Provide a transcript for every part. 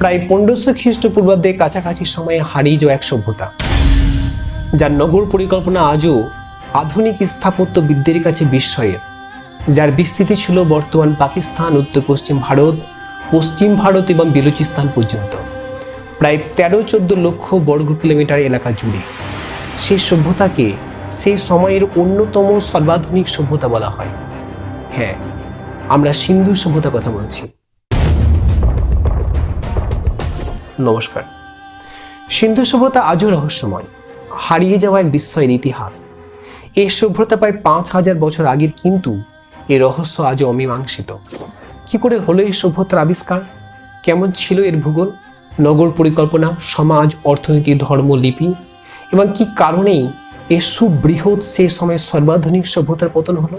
প্রায় পনেরোশো খ্রিস্টপূর্বাব্দের কাছাকাছি সময়ে হারিয়ে যাওয়া এক সভ্যতা। যার নগর পরিকল্পনা আজও আধুনিক স্থাপত্য বিদ্যের কাছে বিস্ময়ের। যার বিস্তৃতি ছিল বর্তমান পাকিস্তান, উত্তর পশ্চিম ভারত পশ্চিম ভারত এবং বেলুচিস্তান পর্যন্ত। প্রায় তেরো চোদ্দ লক্ষ বর্গ কিলোমিটার এলাকা জুড়ে। সেই সভ্যতাকে সেই সময়ের অন্যতম সর্বাধুনিক সভ্যতা বলা হয়। হ্যাঁ আমরা সিন্ধু সভ্যতার কথা বলছি। নমস্কার। সিন্ধু সভ্যতা আজও রহস্যময়, হারিয়ে যাওয়া এক বিস্ময়ের ইতিহাস। এই সভ্যতা প্রায় পাঁচ হাজার বছর আগের, কিন্তু এর রহস্য আজও অমীমাংসিত। কি করে হলো এই সভ্যতার আবিষ্কার? কেমন ছিল এর ভূগোল? নগর পরিকল্পনা, সমাজ, অর্থনীতি, ধর্ম, লিপি, এবং কি কারণেই এর সুবৃহৎ সে সময় সর্বাধুনিক সভ্যতার পতন হলো?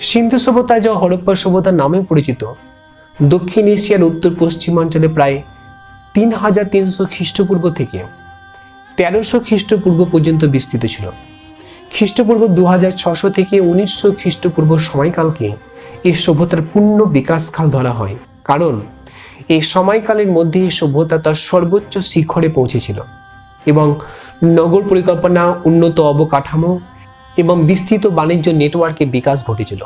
সিন্ধু সভ্যতা যা হরপ্পা সভ্যতার নামে পরিচিত। দক্ষিণ এশিয়ার উত্তর পশ্চিমাঞ্চলে প্রায় তিন হাজার তিনশো খ্রিস্টপূর্ব থেকে তেরোশো খ্রিস্টপূর্ব পর্যন্ত বিস্তৃত ছিল। খ্রিস্টপূর্ব দু হাজার ছশো থেকে উনিশশো খ্রিস্টপূর্ব সময়কালকে এই সভ্যতার পূর্ণ বিকাশকাল ধরা হয়। কারণ এই সময়কালের মধ্যে এই সভ্যতা তার সর্বোচ্চ শিখরে পৌঁছেছিল এবং নগর পরিকল্পনা, উন্নত অবকাঠামো এবং বিস্তৃত বাণিজ্য নেটওয়ার্কের বিকাশ ঘটেছিল।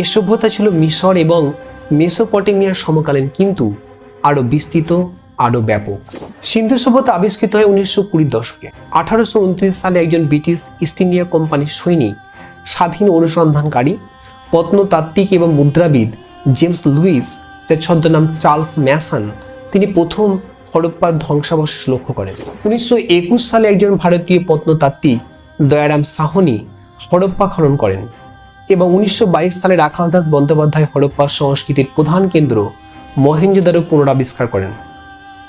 এ সভ্যতা ছিল মিশর এবং মেসোপটেমিয়ার সমকালীন, কিন্তু আরও বিস্তৃত আরও ব্যাপক। সিন্ধু সভ্যতা আবিষ্কৃত হয় উনিশশো কুড়ির দশকে। আঠারোশো উনত্রিশ সালে একজন ব্রিটিশ ইস্ট ইন্ডিয়া কোম্পানির সৈনিক, স্বাধীন অনুসন্ধানকারী প্রত্নতাত্ত্বিক এবং মুদ্রাবিদ জেমস লুইস, যার ছদ্মনাম চার্লস ম্যাসন, তিনি প্রথম হরপ্পার ধ্বংসাবশেষ লক্ষ্য করেন। উনিশশো একুশ সালে একজন ভারতীয় প্রত্নতাত্ত্বিক দয়ারাম সাহনি হরপ্পা খনন করেন এবং উনিশশো বাইশ সালে রাখাল দাস বন্দ্যোপাধ্যায় হরপ্পা সংস্কৃতির প্রধান কেন্দ্র মহেঞ্জোদারো পুনরাবিষ্কার করেন।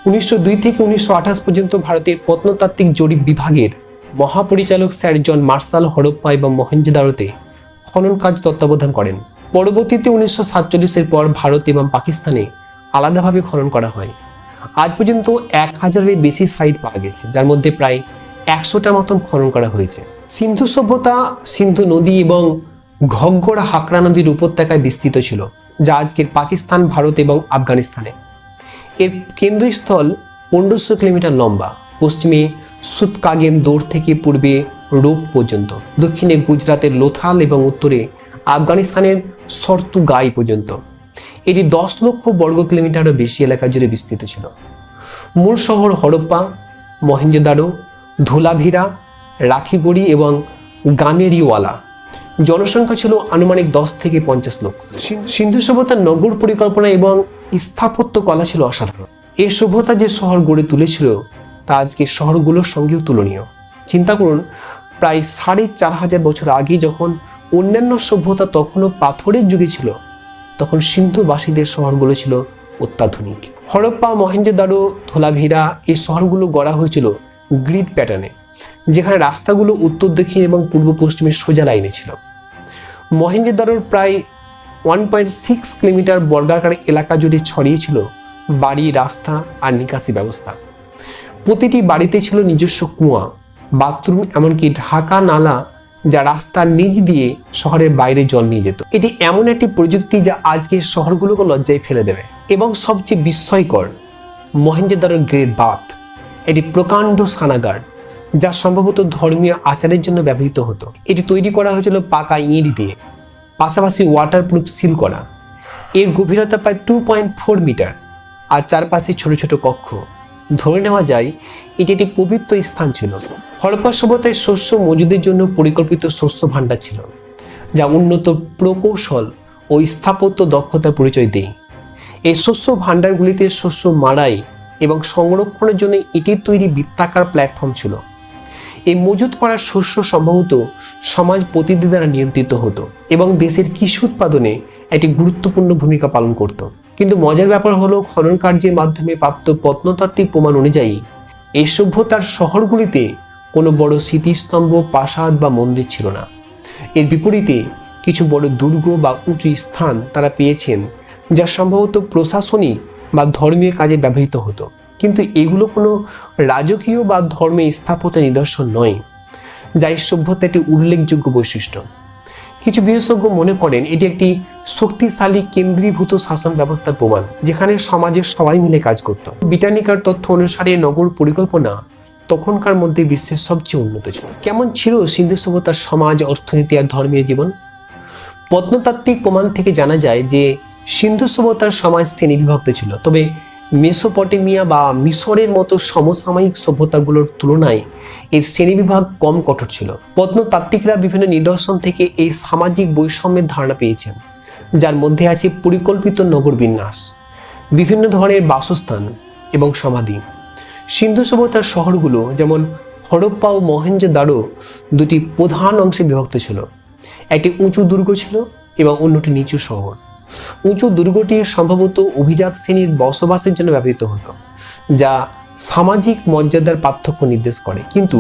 উনিশশো দুই থেকে উনিশশো আঠাশ পর্যন্ত ভারতের প্রত্নতাত্ত্বিক জরিপ বিভাগের মহাপরিচালক স্যার জন মার্শাল হরপ্পা এবং মহেঞ্জোদারোতে খনন কাজ তত্ত্বাবধান করেন। পরবর্তীতে উনিশশো সাতচল্লিশের পর ভারত এবং পাকিস্তানে আলাদাভাবে খনন করা হয়। আজ পর্যন্ত এক হাজারের বেশি সাইট পাওয়া গেছে, যার মধ্যে প্রায় একশোটার মতন খনন করা হয়েছে। সিন্ধু সভ্যতা, সিন্ধু নদী এবং ঘগ্গর হাকরা নদীর উপত্যকায় বিস্তৃত ছিল, যা আজকের পাকিস্তান, ভারত এবং আফগানিস্তানে। এর কেন্দ্রস্থল পনেরোশো কিলোমিটার লম্বা, পশ্চিমে সুতকাগেন দৌড় থেকে পূর্বে রূপ পর্যন্ত, দক্ষিণে গুজরাতের লোথাল এবং উত্তরে আফগানিস্তানের সর্তুগাই পর্যন্ত। এটি দশ লক্ষ বর্গ কিলোমিটারও বেশি এলাকা জুড়ে বিস্তৃত ছিল। মূল শহর হরপ্পা, মহেঞ্জোদারো, ধুলাভিরা, রাখিগড়ি এবং গানেরিওয়ালা। জনসংখ্যা ছিল আনুমানিক দশ থেকে পঞ্চাশ লক্ষ। সিন্ধু- সিন্ধু সভ্যতার নগর পরিকল্পনা এবং স্থাপত্য কলা ছিল অসাধারণ। এই সভ্যতা যে শহর গড়ে তুলেছিল, তা আজকে শহরগুলোর সঙ্গেও তুলনীয়। চিন্তা করুন, প্রায় সাড়ে চার হাজার বছর আগে যখন অন্যান্য সভ্যতা তখনও পাথরের যুগে ছিল, তখন সিন্ধুবাসীদের শহরগুলো ছিল অত্যাধুনিক। হরপ্পা মহেঞ্জোদারো ধোলাভিরা এই শহরগুলো গড়া হয়েছিল গ্রিড প্যাটার্নে, যেখানে রাস্তাগুলো উত্তর, দক্ষিণ এবং পূর্ব পশ্চিমে সোজা লাইনে ছিল। মহেঞ্জোদারোর প্রায় ওয়ান পয়েন্ট সিক্স কিলোমিটার বর্গাকার এলাকা জুড়ে ছড়িয়ে ছিল বাড়ি, রাস্তা আর নিকাশি ব্যবস্থা। প্রতিটি বাড়িতে ছিল নিজস্ব কুয়া, বাথরুম এমনকি ঢাকা নালা যা রাস্তার নিচ দিয়ে শহরের বাইরে জল নিয়ে যেত। এটি এমন একটি প্রযুক্তি যা আজকে শহরগুলোকে লজ্জায় ফেলে দেবে এবং সবচেয়ে বিস্ময়কর মহেঞ্জোদারো গ্রেট বাথ এটি প্রকাণ্ড স্নানাগার যা সম্ভবত ধর্মীয় আচারের জন্য ব্যবহৃত হতো। এটি তৈরি করা হয়েছিল পাকা ইঁট দিয়ে। পাশাপাশি ওয়াটারপ্রুফ সিল করা। এর গভীরতা প্রায় টু পয়েন্ট ফোর মিটার আর চারপাশে ছোট ছোট কক্ষ। ধরে নেওয়া যায়, এটি একটি পবিত্র স্থান ছিল। হরপ্পা সভ্যতায় শস্য মজুদের জন্য পরিকল্পিত শস্য ভাণ্ডার ছিল, যা উন্নত প্রকৌশল ও স্থাপত্য দক্ষতার পরিচয় দেয়। এই শস্য ভাণ্ডারগুলিতে শস্য মাড়াই এবং সংরক্ষণের জন্য ইটের তৈরি বৃত্তাকার প্ল্যাটফর্ম ছিল। মজুত করা শস্য সম্ভবত সমাজ প্রতিনিধি দ্বারা নিয়ন্ত্রিত হতো এবং দেশের কৃষি উৎপাদনে একটি গুরুত্বপূর্ণ ভূমিকা পালন করত। কিন্তু মজার ব্যাপার হলো খনন কার্যের মাধ্যমে প্রাপ্ত প্রত্নতাত্ত্বিক প্রমাণ অনুযায়ী এই সভ্যতার শহরগুলিতে কোনো বড় স্মৃতিস্তম্ভ, প্রাসাদ বা মন্দির ছিল না। এর বিপরীতে কিছু বড় দুর্গ বা উঁচু স্থান তারা পেয়েছেন, যা সম্ভবত প্রশাসনিক বা ধর্মীয় কাজে ব্যবহৃত হতো। কিন্তু এগুলো কোনো রাজকীয় বা ধর্মীয় স্থাপত্যের নিদর্শন নয়। যা এই সভ্যতা একটি উল্লেখযোগ্য বৈশিষ্ট্য। কিছু বিশেষজ্ঞ মনে করেন এটি একটি শক্তিশালী কেন্দ্রীভূত শাসন ব্যবস্থার প্রমাণ, যেখানে সমাজের সবাই মিলে কাজ করত। বিটানিকার তথ্য অনুসারে নগর পরিকল্পনা তখনকার মধ্যে বিশ্বের সবচেয়ে উন্নত ছিল। কেমন ছিল সিন্ধু সভ্যতার সমাজ, অর্থনীতি আর ধর্মীয় জীবন? প্রত্নতাত্ত্বিক প্রমাণ থেকে জানা যায় যে সিন্ধু সভ্যতার সমাজ শ্রেণি বিভক্ত ছিল, তবে মেসোপটেমিয়া বা মিশরের মতো সমসাময়িক সভ্যতাগুলোর তুলনায় এর শ্রেণীবিভাগ কম কঠোর ছিল। প্রত্নতাত্ত্বিকরা বিভিন্ন নিদর্শন থেকে এই সামাজিক বৈষম্যের ধারণা পেয়েছেন, যার মধ্যে আছে পরিকল্পিত নগর বিন্যাস, বিভিন্ন ধরনের বাসস্থান এবং সমাধি। সিন্ধু সভ্যতার শহরগুলো যেমন হরপ্পা ও মহেঞ্জোদারো দুটি প্রধান অংশে বিভক্ত ছিল। একটি উঁচু দুর্গ ছিল এবং অন্যটি নিচু শহর। উঁচু দুর্গটি সম্ভবত অভিজাত শ্রেণির বসবাসের জন্য ব্যবহৃত হতো, যা সামাজিক মর্যাদার পার্থক্য নির্দেশ করে। কিন্তু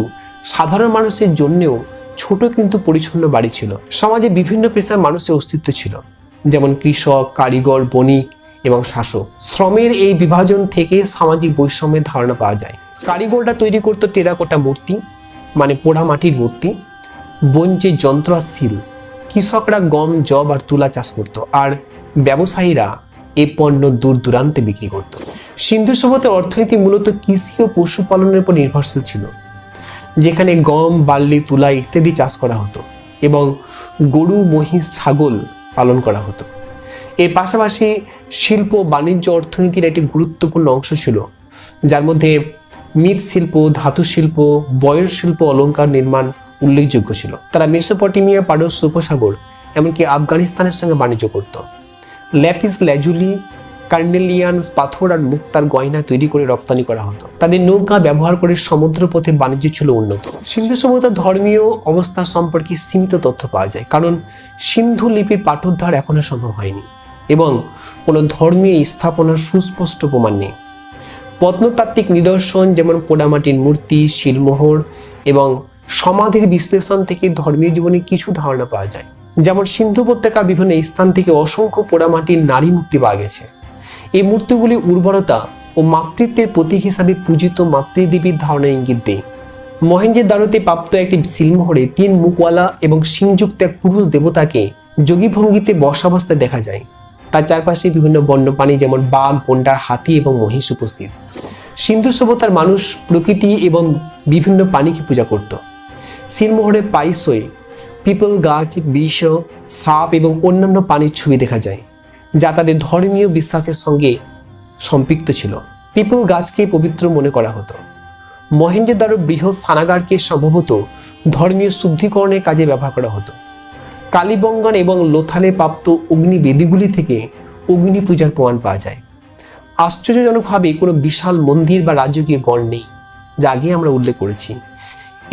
সাধারণ মানুষের জন্যেও ছোট কিন্তু পরিচ্ছন্ন বাড়ি ছিল। সমাজে বিভিন্ন পেশার মানুষের অস্তিত্ব ছিল, যেমন কৃষক, কারিগর, বণিক এবং শাসক। শ্রমের এই বিভাজন থেকে সামাজিক বৈষম্যের ধারণা পাওয়া যায়। কারিগররা তৈরি করতো টেরাকোটা মূর্তি মানে পোড়া মাটির মূর্তি বঞ্চে যন্ত্র আর শিল কৃষকরা গম জব আর তুলা চাষ করতো। আর ব্যবসায়ীরা এ পণ্য দূর দূরান্তে বিক্রি করত। সিন্ধু সভ্যতার অর্থনীতি মূলত কৃষি ও পশুপালনের উপর নির্ভরশীল ছিল, যেখানে গম, বার্লি, তুলা ইত্যাদি চাষ করা হতো এবং গরু, মহিষ, ছাগল পালন করা হতো। এর পাশাপাশি শিল্প বাণিজ্য অর্থনীতির একটি গুরুত্বপূর্ণ অংশ ছিল, যার মধ্যে মৃৎশিল্প ধাতু শিল্প বয়ন শিল্প, অলংকার নির্মাণ উল্লেখযোগ্য ছিল। তারা মেসোপটেমিয়া, পারস্য উপসাগর, এমনকি আফগানিস্তানের সঙ্গে বাণিজ্য করত। ল্যাপিস ল্যাজুলি, কার্নেলিয়ানস পাথর আর মুক্তার গয়না তৈরি করে রপ্তানি করা হতো। তাদের নৌকা ব্যবহার করে সমুদ্রপথে বাণিজ্য ছিল উন্নত। সিন্ধু সভ্যতার ধর্মীয় অবস্থা সম্পর্কে সীমিত তথ্য পাওয়া যায়, কারণ সিন্ধু লিপির পাঠোদ্ধার এখনও সম্ভব হয়নি এবং কোনো ধর্মীয় স্থাপনার সুস্পষ্ট প্রমাণ নেই। প্রত্নতাত্ত্বিক নিদর্শন যেমন পোড়ামাটির মূর্তি, শিলমোহর এবং সমাধির বিশ্লেষণ থেকে ধর্মীয় জীবনে কিছু ধারণা পাওয়া যায়। যেমন সিন্ধু উপত্যকার বিভিন্ন স্থান থেকে অসংখ্য পোড়ামাটির নারী মূর্তি পাওয়া গেছে। এই মূর্তিগুলি উর্বরতা ও মাতৃত্বের প্রতীক হিসাবে পূজিত মাতৃদেবীর ধারণা ইঙ্গিত দেয়। মহেঞ্জের দ্বারতে প্রাপ্ত একটি শিলমোহরে তিন মুখওয়ালা এবং সিংযুক্ত এক পুরুষ দেবতাকে যোগী ভঙ্গিতে বসাবস্থায় দেখা যায়। তার চারপাশে বিভিন্ন বন্যপ্রাণী যেমন বাঘ গন্ডার হাতি এবং মহিষ উপস্থিত। সিন্ধু সভ্যতার মানুষ প্রকৃতি এবং বিভিন্ন প্রাণীকে পূজা করত। শিলমোহরে পাইসই পিপল গাছ, বিষ, সাপ এবং অন্যান্য প্রাণীর ছবি দেখা যায়, যা তাদের ধর্মীয় বিশ্বাসের সঙ্গে সম্পৃক্ত ছিল। পিপল গাছকে পবিত্র মনে করা হতো। মহেঞ্জোদারো বৃহৎ স্নানাগারকে সম্ভবত ধর্মীয় শুদ্ধিকরণের কাজে ব্যবহার করা হতো। কালীবঙ্গন এবং লোথালে প্রাপ্ত অগ্নি বেদিগুলি থেকে অগ্নি পূজার প্রমাণ পাওয়া যায়। আশ্চর্যজনকভাবে কোনো বিশাল মন্দির বা রাজকীয় গড় নেই, যা আগে আমরা উল্লেখ করেছি।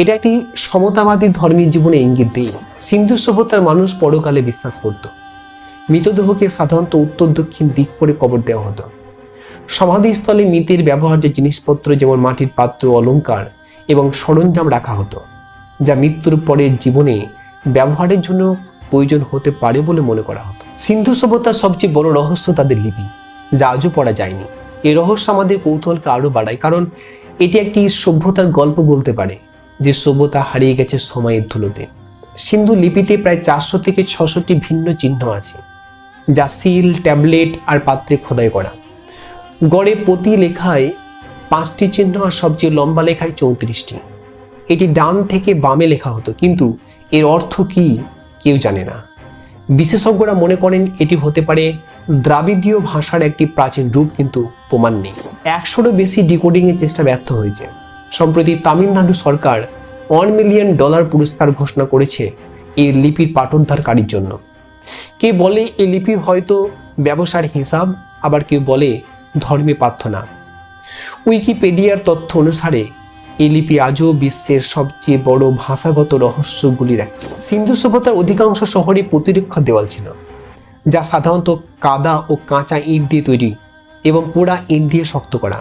এটা একটি সমতাবাদী ধর্মীয় জীবনে ইঙ্গিত দেয় সিন্ধু সভ্যতার মানুষ পরকালে বিশ্বাস করত। মৃতদেহকে সাধারণত উত্তর, দক্ষিণ দিক করে কবর দেওয়া হতো। সমাধিস্থলে মৃতের ব্যবহার্য জিনিসপত্র, যেমন মাটির পাত্র, অলংকার এবং সরঞ্জাম রাখা হতো, যা মৃত্যুর পরের জীবনে ব্যবহারের জন্য প্রয়োজন হতে পারে বলে মনে করা হতো। সিন্ধু সভ্যতার সবচেয়ে বড় রহস্য তাদের লিপি, যা আজও পড়া যায়নি। এই রহস্য আমাদের কৌতূহলকে আরও বাড়ায়, কারণ এটি একটি সভ্যতার গল্প বলতে পারে। যে সভ্যতা হারিয়ে গেছে সময়ের ধুলোতে। সিন্ধু লিপিতে প্রায় চারশো থেকে ছশোটি ভিন্ন চিহ্ন আছে, যা সিল, ট্যাবলেট আর পাত্রে খোদাই করা। গড়ে প্রতি লেখায় পাঁচটি চিহ্ন আর সবচেয়ে লম্বা লেখায় চৌত্রিশটি। এটি ডান থেকে বামে লেখা হতো, কিন্তু এর অর্থ কি কেউ জানে না। বিশেষজ্ঞরা মনে করেন এটি হতে পারে দ্রাবিদীয় ভাষার একটি প্রাচীন রূপ, কিন্তু প্রমাণ নেই। একশোরও বেশি ডিকোডিংয়ের চেষ্টা ব্যর্থ হয়েছে। সম্প্রতি তামিলনাড়ু সরকার ওয়ান মিলিয়ন ডলার পুরস্কার ঘোষণা করেছে এই লিপির পাঠোদ্ধারকারীর জন্য। কে বলে এই লিপি হয়তো ব্যবসার হিসাব, আবার কেউ বলে ধর্মে প্রার্থনা। উইকিপিডিয়ার তথ্য অনুসারে, এই লিপি আজও বিশ্বের সবচেয়ে বড় ভাষাগত রহস্যগুলির একটি সিন্ধু সভ্যতার অধিকাংশ শহরে প্রতিরক্ষা দেওয়াল ছিল, যা সাধারণত কাদা ও কাঁচা ইট দিয়ে তৈরি এবং পোড়া ইট দিয়ে শক্ত করা।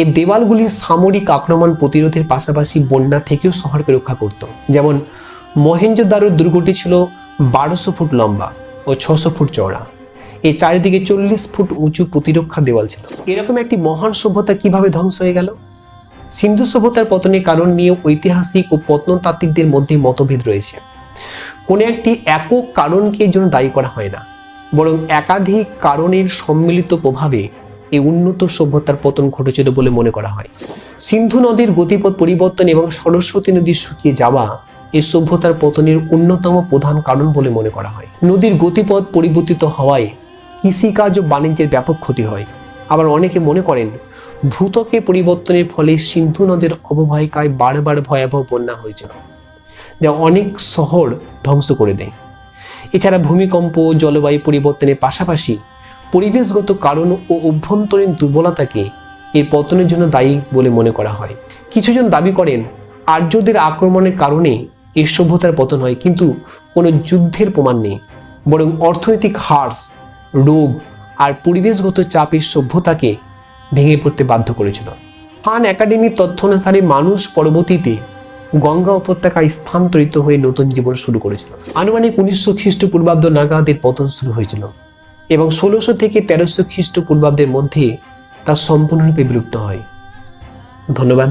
এই দেওয়ালগুলি সামরিক আক্রমণ প্রতিরোধের পাশাপাশি বন্যা থেকেও শহরকে রক্ষা করত। যেমন মহেঞ্জোদারোর দুর্গটি ছিল বারোশো ফুট লম্বা ও ছশো ফুট চওড়া। এই চারিদিকে চল্লিশ ফুট উঁচু প্রতিরক্ষা দেওয়াল ছিল। এরকম একটি মহান সভ্যতা কীভাবে ধ্বংস হয়ে গেল? সিন্ধু সভ্যতার পতনের কারণ নিয়ে ঐতিহাসিক ও প্রত্নতাত্ত্বিকদের মধ্যে মতভেদ রয়েছে। কোনো একটি একক কারণকে জন্য দায়ী করা হয় না, বরং একাধিক কারণের সম্মিলিত প্রভাবে এই উন্নত সভ্যতার পতন ঘটেছিল বলে মনে করা হয়। সিন্ধু নদীর গতিপথ পরিবর্তন এবং সরস্বতী নদী শুকিয়ে যাওয়া এই সভ্যতার পতনের অন্যতম প্রধান কারণ বলে মনে করা হয়। নদীর গতিপথ পরিবর্তিত হওয়ায় কৃষিকাজ ও বাণিজ্যের ব্যাপক ক্ষতি হয়। আবার অনেকে মনে করেন ভূতকে পরিবর্তনের ফলে সিন্ধু নদের অববাহিকায় বারবার ভয়াবহ বন্যা হয়েছিল, যা অনেক শহর ধ্বংস করে দেয়। এছাড়া ভূমিকম্প জলবায়ু পরিবর্তনের পাশাপাশি পরিবেশগত কারণ ও অভ্যন্তরীণ দুর্বলতাকে এর পতনের জন্য দায়ী বলে মনে করা হয়। কিছুজন দাবি করেন, আর্যদের আক্রমণের কারণে এই সভ্যতার পতন হয়, কিন্তু কোনো যুদ্ধের প্রমাণ নেই। বরং অর্থনৈতিক হার্স, রোগ আর পরিবেশগত চাপের সভ্যতাকে ভেঙে পড়তে বাধ্য করেছিল। ফান একাডেমির তথ্য অনুসারে মানুষ পরবর্তীতে গঙ্গা উপত্যকায় স্থানান্তরিত হয়ে নতুন জীবন শুরু করেছিল। আনুমানিক উনিশশো খ্রিস্টপূর্বাব্দ নাগাদের পতন শুরু হয়েছিল। এবং ষোলোশো থেকে তেরোশো খ্রিস্টপূর্বাব্দের মধ্যে তা সম্পূর্ণরূপে বিলুপ্ত হয়। ধন্যবাদ।